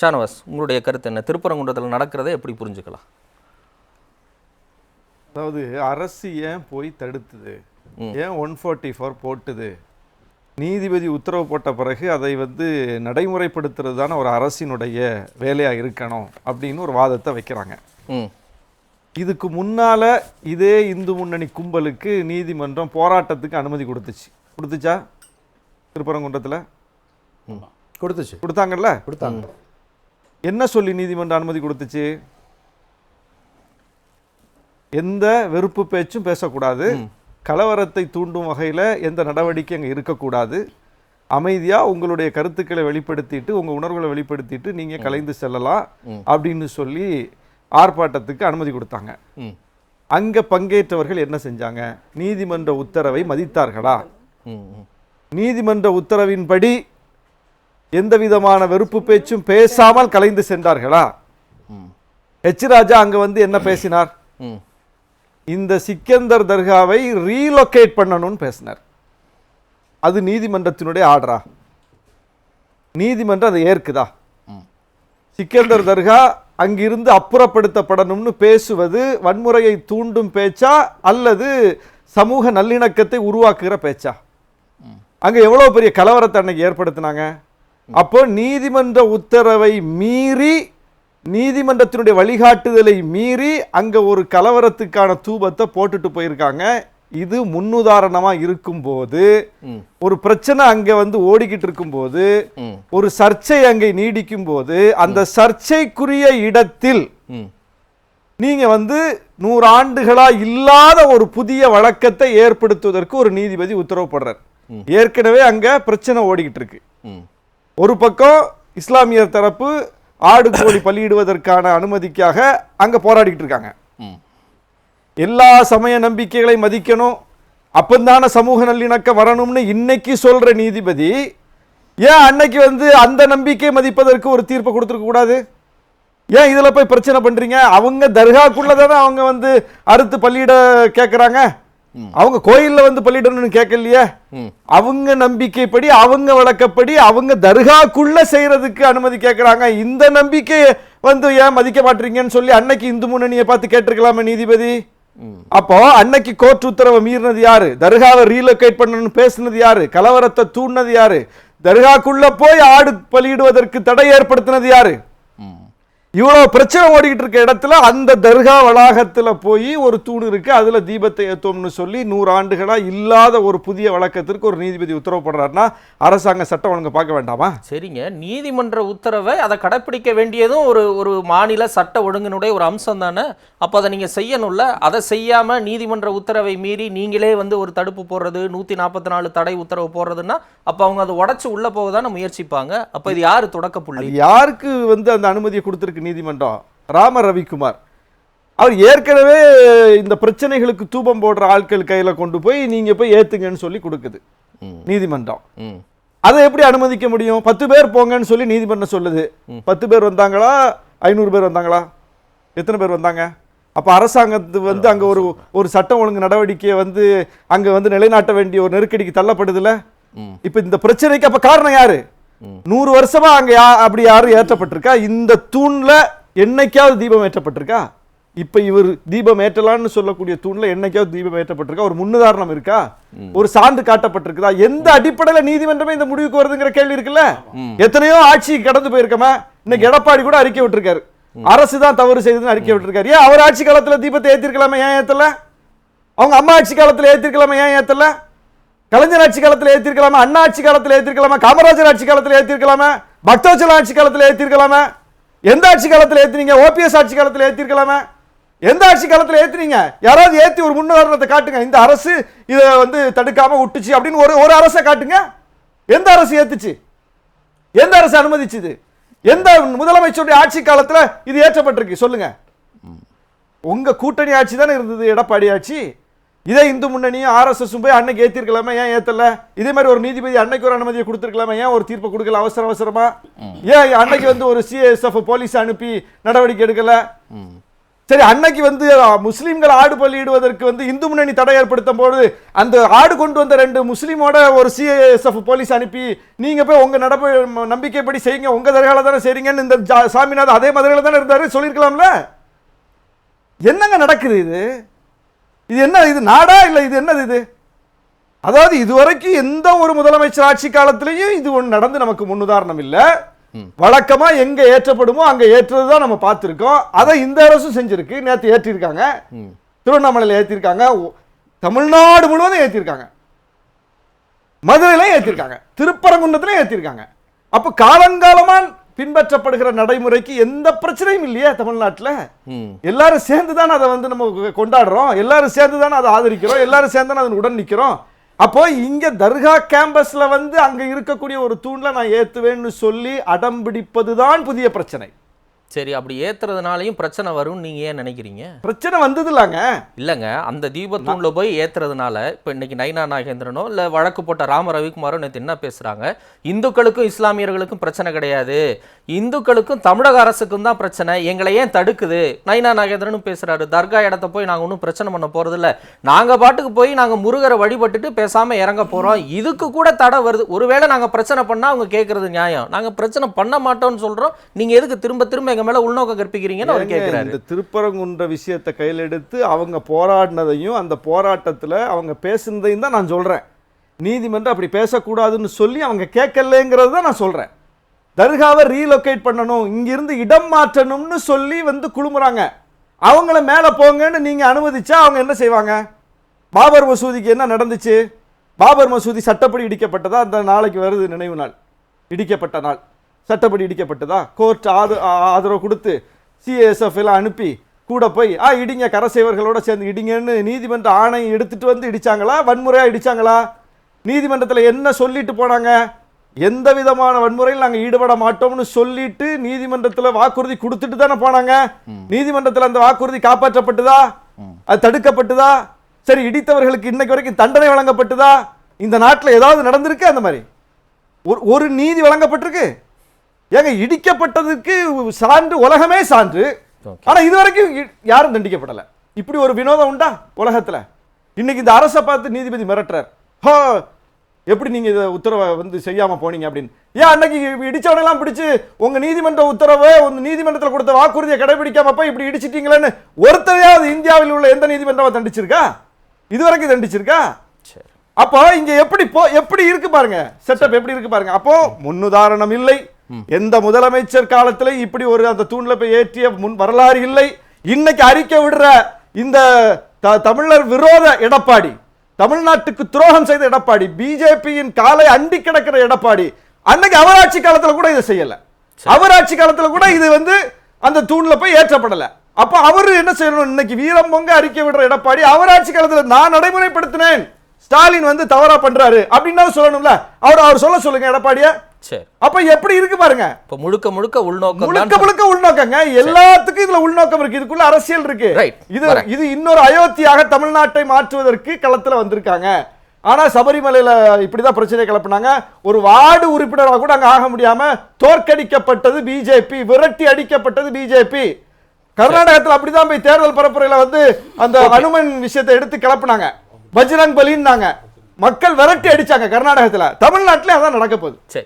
ஷானவாஸ் உங்களுடைய கருத்து என்ன? திருப்பரங்குன்றத்தில் நடக்கிறதை எப்படி புரிஞ்சுக்கலாம்? அதாவது அரசு ஏன் போய் தடுத்தது? ஏன் ஒன் ஃபார்ட்டி ஃபோர் போட்டுது? நீதிபதி உத்தரவு போட்ட பிறகு அதை வந்து நடைமுறைப்படுத்துறது தானே ஒரு அரசினுடைய வேலையாக இருக்கணும் அப்படின்னு ஒரு வாதத்தை வைக்கிறாங்க. ம். இதுக்கு முன்னால இதே இந்து முன்னணி கும்பலுக்கு நீதிமன்றம் போராட்டத்துக்கு அனுமதி கொடுத்துச்சு. கொடுத்துச்சா? திருப்பரங்குன்றத்தில்? கொடுத்துச்சு. கொடுத்தாங்கல்ல? கொடுத்தாங்க. என்ன சொல்லி நீதிமன்றம் அனுமதி கொடுத்துச்சு? எந்த வெறுப்பு பேச்சும் பேசக்கூடாது. கலவரத்தை தூண்டும் வகையில் எந்த நடவடிக்கை அங்கே இருக்கக்கூடாது. அமைதியாக உங்களுடைய கருத்துக்களை வெளிப்படுத்திட்டு உங்கள் உணர்வுகளை வெளிப்படுத்திட்டு நீங்கள் கலைந்து செல்லலாம் அப்படின்னு சொல்லி ஆர்ப்பாட்டத்துக்கு அனுமதி கொடுத்தாங்க. அங்கே பங்கேற்றவர்கள் என்ன செஞ்சாங்க? நீதிமன்ற உத்தரவை மதித்தார்களா? நீதிமன்ற உத்தரவின்படி எந்த விதமான வெறுப்பு பேச்சும் பேசாமல் கலைந்து சென்றார்களா? எச் ராஜா அங்க வந்து என்ன பேசினார்? இந்த சிக்கந்தர் தர்காவை ரீலொகேட் பண்ணணும்னு பேசினார். அது நீதிமன்றத்தினுடைய ஆர்டரா? நீதிமன்றம் அதை ஏற்குதா. சிக்கந்தர் தர்கா அங்கிருந்து அப்புறப்படுத்தப்படணும்னு பேசுவது வன்முறையை தூண்டும் பேச்சா? அல்லது சமூக நல்லிணக்கத்தை உருவாக்குகிற பேச்சா? அங்க எவ்வளவு பெரிய கலவரத்தை அன்னைக்கு ஏற்படுத்தினாங்க? அப்போ நீதிமன்ற உத்தரவை மீறி நீதிமன்றத்தினுடைய வழிகாட்டுதலை மீறி அங்க ஒரு கலவரத்துக்கான தூபத்தை போட்டுட்டு போயிருக்காங்க. இது முன்னுதாரணமா இருக்கும்போது ம். ஒரு பிரச்சனை அங்க வந்து ஓடிக்கிட்டு இருக்கும்போது ஒரு சர்ச்சை அங்கே நீடிக்கும் போது அந்த சர்ச்சைக்குரிய இடத்தில் நீங்க வந்து நூறு ஆண்டுகளா இல்லாத ஒரு புதிய வழக்கத்தை ஏற்படுத்துவதற்கு ஒரு நீதிபதி உத்தரவு போடுறார். ஏற்கனவே அங்க பிரச்சனை ஓடிக்கிட்டு இருக்கு. ஒரு பக்கம் இஸ்லாமியர் தரப்பு ஆடு கோழி பலியிடுவதற்கான அனுமதிக்காக அங்க போராடிக்கிட்டு இருக்காங்க. ம். எல்லா சமய மதிக்கணும் மதிக்கணும். அப்பந்தான சமூக நல்லிணக்கம் வரணும்னு இன்னைக்கு சொல்ற நீதிபதி ஏன் அன்னைக்கு வந்து அந்த நம்பிக்கை மதிப்பதற்கு ஒரு தீர்ப்பை கொடுத்துருக்க கூடாது? ஏன் இதுல போய் பிரச்சனை பண்றீங்க? அவங்க தர்காக்குள்ள தானே அவங்க வந்து அறுத்து பள்ளியிட கேட்குறாங்க அவங்க கோயில்ல வந்து பள்ளியிடணும்னு கேட்கலையே? அவங்க நம்பிக்கைப்படி அவங்க வழக்கப்படி அவங்க தர்காக்குள்ள செய்யறதுக்கு அனுமதி கேட்கறாங்க. இந்த நம்பிக்கை வந்து ஏன் மதிக்க மாட்டீங்கன்னு சொல்லி அன்னைக்கு இந்து முன்னணியை பார்த்து கேட்டிருக்கலாமே நீதிபதி? அப்போ அன்னைக்கு கோர்ட் உத்தரவை மீறினது யாரு? தர்காவை ரீலோகேட் பண்ணணும்னு பேசுனது யாரு? கலவரத்தை தூண்டினது யாரு? தர்காக்குள்ள போய் ஆடு பலியிடுவதற்கு தடை ஏற்படுத்தினது யாரு? ம் இவ்வளவு பிரச்சனை ஓடிக்கிட்டு இருக்க இடத்துல அந்த தர்கா வளாகத்துல போய் ஒரு தூண் இருக்கு அதுல தீபத்தை ஏத்தோம்னு சொல்லி நூறு ஆண்டுகளா இல்லாத ஒரு புதிய வழக்கத்திற்கு ஒரு நீதிபதி உத்தரவு போடுறாருன்னா அரசாங்க சட்டம் ஒழுங்கு பார்க்க வேண்டாமா? சரிங்க. நீதிமன்ற உத்தரவை அதை கடைப்பிடிக்க வேண்டியதும் ஒரு ஒரு மாநில சட்ட ஒழுங்கினுடைய ஒரு அம்சம் தானே? அப்போ அதை நீங்கள் செய்யணும்ல. அதை செய்யாமல் நீதிமன்ற உத்தரவை மீறி நீங்களே வந்து ஒரு தடுப்பு போடுறது நூற்றி நாற்பத்தி நாலு தடை உத்தரவு போடுறதுன்னா அப்போ அவங்க அதை உடச்சி உள்ளே போக தானே முயற்சிப்பாங்க. அப்போ இது யார் தொடக்க புள்ளி? யாருக்கு வந்து அந்த அனுமதியை கொடுத்திருக்கு நீதிமன்றம். ராம ரவிக்குமார். அவர் ஏற்கனவே இந்த பிரச்சனைகளுக்கு தூபம் போடுற ஆட்கள் கையில கொண்டு போய் நீங்க போய் ஏத்துங்கன்னு சொல்லி கொடுக்குது. நீதிமன்றம். அதை எப்படி அனுமதிக்க முடியும்? பத்து பேர் போங்கன்னு சொல்லி நீதிமன்றம் சொல்லுது. பத்து பேர் வந்தாங்களா? ஐநூறு பேர் வந்தாங்களா? எத்தனை பேர் வந்தாங்க? அப்ப அரசாங்கத்து வந்து அங்க ஒரு ஒரு சட்டம் ஒழுங்கு நடவடிக்கையை வந்து அங்க வந்து நிலைநாட்ட வேண்டிய ஒரு நெருக்கடிக்கு தள்ளப்படுதுல? இப்ப இந்த பிரச்சனைக்கு அப்ப காரணம் யாரு. நூறு வருஷமா அங்க அப்படி யாரும் ஏற்றப்பட்டிருக்கா? இந்த தூண்ல என்னைக்காவது தீபம் ஏற்றப்பட்டிருக்கா? இப்ப இவர் தீபம் ஏற்றலாம்னு சொல்லக்கூடிய தூண்ல என்னைக்காவது தீபம் ஏற்றப்பட்டிருக்கா? ஒரு முன்னுதாரணம் இருக்கா? ஒரு சான்று காட்டப்பட்டிருக்குதா? எந்த அடிப்படையில நீதிமன்றமே இந்த முடிவுக்கு வருதுங்கிற கேள்வி இருக்குல்ல? எத்தனையோ ஆட்சி கடந்து போயிருக்கமா? இன்னைக்கு எடப்பாடி கூட அறிக்கை விட்டிருக்காரு. அரசு தான் தவறு செய்ததுன்னு அறிக்கை விட்டிருக்காரு. ஏன் அவர் ஆட்சி காலத்துல தீபத்தை ஏத்திருக்கலாமே? ஏன் ஏத்தல? அவங்க அம்மா ஆட்சி காலத்துல ஏத்திருக்கலாமே? ஏன் ஏத்தல? கலைஞர் ஆட்சி காலத்தில் ஏற்றிருக்கலாமா அண்ணா ஆட்சி காலத்தில் ஏற்றிருக்கலாமா காமராஜர் ஆட்சி காலத்தில் ஏற்றிருக்கலாமா பக்தோச்சல ஆட்சி காலத்தில் ஏற்றிருக்கலாமா எந்த ஆட்சி காலத்தில் ஏற்றினீங்க ஓபிஎஸ் ஆட்சி காலத்தில் ஏற்றிருக்கலாமா எந்த ஆட்சி காலத்தில் ஏற்றினீங்க யாராவது ஏற்றி ஒரு முன்னுதாரணத்தை காட்டுங்க. இந்த அரசு இதை வந்து தடுக்காமல் விட்டுச்சு அப்படின்னு ஒரு ஒரு அரசை காட்டுங்க. எந்த அரசு ஏற்றுச்சு எந்த அரசு அனுமதிச்சுது? எந்த முதலமைச்சருடைய ஆட்சி காலத்தில் இது ஏற்றப்பட்டிருக்கு? சொல்லுங்க. உங்கள் கூட்டணி ஆட்சி தானே இருந்தது எடப்பாடி ஆட்சி. இதே இந்து முன்னணியும் ஆர்எஸ்எஸும் போய் அன்னைக்கு ஏத்திருக்கலாமா? ஏன் ஏத்தல? இதே மாதிரி ஒரு நீதிபதி அன்னைக்கு ஒரு அனுமதியை கொடுத்திருக்கலாமா? ஏன் ஒரு தீர்ப்பை கொடுக்கல? அவசர அவசரமா? ஏன் அன்னைக்கு வந்து ஒரு சிஎஸ்எஃப் போலீஸ் அனுப்பி நடவடிக்கை எடுக்கல? சரி அன்னைக்கு வந்து முஸ்லிம்கள் ஆடு பலியிடுவதற்கு வந்து இந்து முன்னணி தடை ஏற்படுத்தும் போது அந்த ஆடு கொண்டு வந்த ரெண்டு முஸ்லீமோட ஒரு சிஎஸ்எஃப் போலீஸ் அனுப்பி நீங்க போய் உங்க நடப்பு நம்பிக்கைப்படி செய்யுங்க. உங்க தர்கால தானே செய்றீங்கன்னு இந்த சாமிநாதன் அதே மதுரையில தானே இருந்தாரு? சொல்லியிருக்கலாம்ல? என்னங்க நடக்குது இது? இது என்ன இது நாடா இல்ல இது என்னது இது? அதாவது இதுவரைக்கும் எந்த ஒரு முதலமைச்சர் ஆட்சி காலத்திலையும் இது ஒன்று நடந்து நமக்கு முன்னுதாரணம் இல்ல. வழக்கமா எங்க ஏற்றப்படுமோ அங்க ஏற்றுறதுதான் நம்ம பார்த்திருக்கோம். அதை இந்த அரசும் செஞ்சிருக்கு. நேத்து ஏற்றிருக்காங்க. திருவண்ணாமலையில ஏற்றிருக்காங்க. தமிழ்நாடு முழுவதும் ஏற்றிருக்காங்க. மதுரையிலையும் ஏற்றிருக்காங்க. திருப்பரங்குன்றத்திலையும் ஏற்றிருக்காங்க. அப்ப காலங்காலமா பின்பற்றப்படுகிற நடைமுறைக்கு எந்த பிரச்சனையும் இல்லையே தமிழ்நாட்டுல. எல்லாரும் சேர்ந்து தானே அதை வந்து நம்ம கொண்டாடுறோம். எல்லாரும் சேர்ந்து தானே அதை ஆதரிக்கிறோம். எல்லாரும் சேர்ந்து தானே அதன் உடன் நிற்கிறோம் அப்போ இங்க தர்கா கேம்பஸ்ல வந்து அங்க இருக்கக்கூடிய ஒரு தூண்ல நான் ஏத்துவேன்னு சொல்லி அடம் பிடிப்பதுதான் புதிய பிரச்சனை. சரி அப்படி ஏத்துறதுனாலையும் பிரச்சனை வரும்னு நீங்க ஏன் நினைக்கிறீங்க? பிரச்சனை வந்தது இல்லங்க இல்லைங்க அந்த தீபத்தூண்ல போய் ஏத்துறதுனால இப்போ இன்னைக்கு நைனா நாகேந்திரனோ இல்லை வழக்கு போட்ட ராம ரவிக்குமாரோ நேற்று என்ன பேசுறாங்க? இந்துக்களுக்கும் இஸ்லாமியர்களுக்கும் பிரச்சனை கிடையாது. இந்துக்களுக்கும் தமிழக அரசுக்கும் தான் பிரச்சனை. எங்களை ஏன் தடுக்குது? நைனா நாகேந்திரனும் பேசுறாரு. தர்கா இடத்த போய் நாங்க ஒன்றும் பிரச்சனை பண்ண போறதில்ல. நாங்க பாட்டுக்கு போய் நாங்க முருகரை வழிபட்டுட்டு பேசாம இறங்க போறோம். இதுக்கு கூட தடை வருது. ஒருவேளை நாங்க பிரச்சனை பண்ணா அவங்க கேட்கறது நியாயம். நாங்க பிரச்சனை பண்ண மாட்டோம்னு சொல்றோம். நீங்க எதுக்கு திரும்ப திரும்ப எங்க மேல உள்நோக்கம் கற்பிக்கிறீங்கன்னு அவர் கேட்கிறாரு இந்த திருப்பரங்குன்ற விஷயத்தை கையில் எடுத்து அவங்க போராடினதையும் அந்த போராட்டத்துல அவங்க பேசுனதையும் தான் நான் சொல்றேன். நீதிமன்றம் அப்படி பேசக்கூடாதுன்னு சொல்லி அவங்க கேட்கலங்கிறது தான் நான் சொல்றேன். தர்காவை ரீலொகேட் பண்ணணும் இங்கிருந்து இடம் மாற்றணும்னு சொல்லி வந்து குழுமுறாங்க. அவங்கள மேல போங்கன்னு நீங்க அனுமதிச்சா அவங்க என்ன செய்வாங்க? பாபர் மசூதிக்கு என்ன நடந்துச்சு? பாபர் மசூதி சட்டப்படி இடிக்கப்பட்டதா? அந்த நாளைக்கு வருது நினைவு நாள். இடிக்கப்பட்ட நாள். சட்டப்படி இடிக்கப்பட்டதா? கோர்ட் ஆது ஆதரவு கொடுத்து சிஎஸ்எஃப் எல்லாம் அனுப்பி கூட போய் ஆ இடிங்க கரசேவர்களோட சேர்ந்து இடிங்கன்னு நீதிமன்ற ஆணை எடுத்துட்டு வந்து இடிச்சாங்களா? வன்முறையா இடிச்சாங்களா? நீதிமன்றத்தில் என்ன சொல்லிட்டு போனாங்க? எந்த விதமான வன்முறையில் நாங்கள் ஈடுபட மாட்டோம்னு சொல்லிட்டு நீதிமன்றத்தில் வாக்குறுதி கொடுத்துட்டு தானே போனாங்க? நீதிமன்றத்தில் அந்த வாக்குறுதி காப்பாற்றப்பட்டதா? அது தடுக்கப்பட்டதா? சரி இடித்தவர்களுக்கு இன்னைக்கு வரைக்கும் தண்டனை வழங்கப்பட்டதா? இந்த நாட்டில் ஏதாவது நடந்திருக்கு அந்த மாதிரி? ஒரு ஒரு நீதி வழங்கப்பட்டிருக்கு? ஏங்க இடிக்கப்பட்டதுக்கு சான்று உலகமே சான்று. Okay. ஆனா இது வரைக்கும் யாரும் தண்டிக்கப்படல. இப்படி ஒரு வினோதம் உண்டா உலகத்துல? இன்னைக்கு இந்த அரசை பார்த்து நீதிபதி மிரட்டுறார். ஹோ எப்படி நீங்க இதை உத்தரவை வந்து செய்யாம போனீங்க அப்படின்னு? ஏன் அன்னைக்கு இடிச்சவனெல்லாம் பிடிச்சு உங்க நீதிமன்ற உத்தரவை உங்க நீதிமன்றத்தில் கொடுத்த வாக்குறுதியை கடைபிடிக்காம போய் இப்படி இடிச்சிட்டீங்களேன்னு ஒருத்தரையாவது இந்தியாவில் உள்ள எந்த நீதிமன்றம் தண்டிச்சிருக்கா? இதுவரைக்கும் தண்டிச்சிருக்கா? சரி. அப்போ இங்க எப்படி போ எப்படி இருக்கு பாருங்க செட்டப் எப்படி இருக்கு பாருங்க. அப்போ முன்னுதாரணம் இல்லை. எந்த முதலமைச்சர் காலத்துல இப்படி ஒரு அந்த தூண்ல போய் ஏற்றிய முன் வரலாறு இல்லை. இன்னைக்கு அறிக்கை விடுற இந்த தமிழர் விரோத எடப்பாடி தமிழ்நாட்டுக்கு துரோகம் செய்த எடப்பாடி பிஜேபியின் காலை அண்டி கிடக்கிற எடப்பாடி அன்னைக்கு அவர் ஆட்சி காலத்துல கூட இதை செய்யல. அவர் ஆட்சி காலத்துல கூட இது வந்து அந்த தூண்ல போய் ஏற்றப்படல. அப்ப அவரு என்ன செய்யணும்? இன்னைக்கு வீரம் பொங்க அறிக்கை விடுற எடப்பாடி அவர் ஆட்சி காலத்துல நான் நடைமுறைப்படுத்தினேன். ஸ்டாலின் வந்து தவறா பண்றாரு அப்படின்னு சொல்லணும்ல. அவர் அவர் சொல்ல சொல்லுங்க எடப்பாடிய. சரி. அப்ப எப்படி இருக்கு பாருங்க. இப்போ முழுக்க முழுக்க உள்நோக்கம் முழுக்க முழுக்க உள்நோக்கங்க. எல்லாத்துக்கும் இதுல உள்நோக்கம் இருக்கு. இதுக்குள்ள அரசியல் இருக்கு. இது. இது இன்னொரு அயோத்தியாக தமிழ்நாட்டை மாற்றுவதற்கு களத்துல வந்திருக்காங்க. ஆனா சபரிமலையில இப்படிதான் பிரச்சனை கிளப்புனாங்க. ஒரு வார்டு உறுப்பினராக கூட அங்க ஆக முடியாம தோற்கடிக்கப்பட்டது பிஜேபி விரட்டி அடிக்கப்பட்டது பிஜேபி. கர்நாடகத்துல அப்படிதான் போய் தேர்தல் பரப்புரையில வந்து அந்த அனுமன் விஷயத்தை எடுத்து கிளப்புனாங்க. பஜ்ரங் பலின்னாங்க. மக்கள் விரட்டி அடிச்சாங்க கர்நாடகத்தில். தமிழ்நாட்டிலே அதான் நடக்க போகுது. சரி.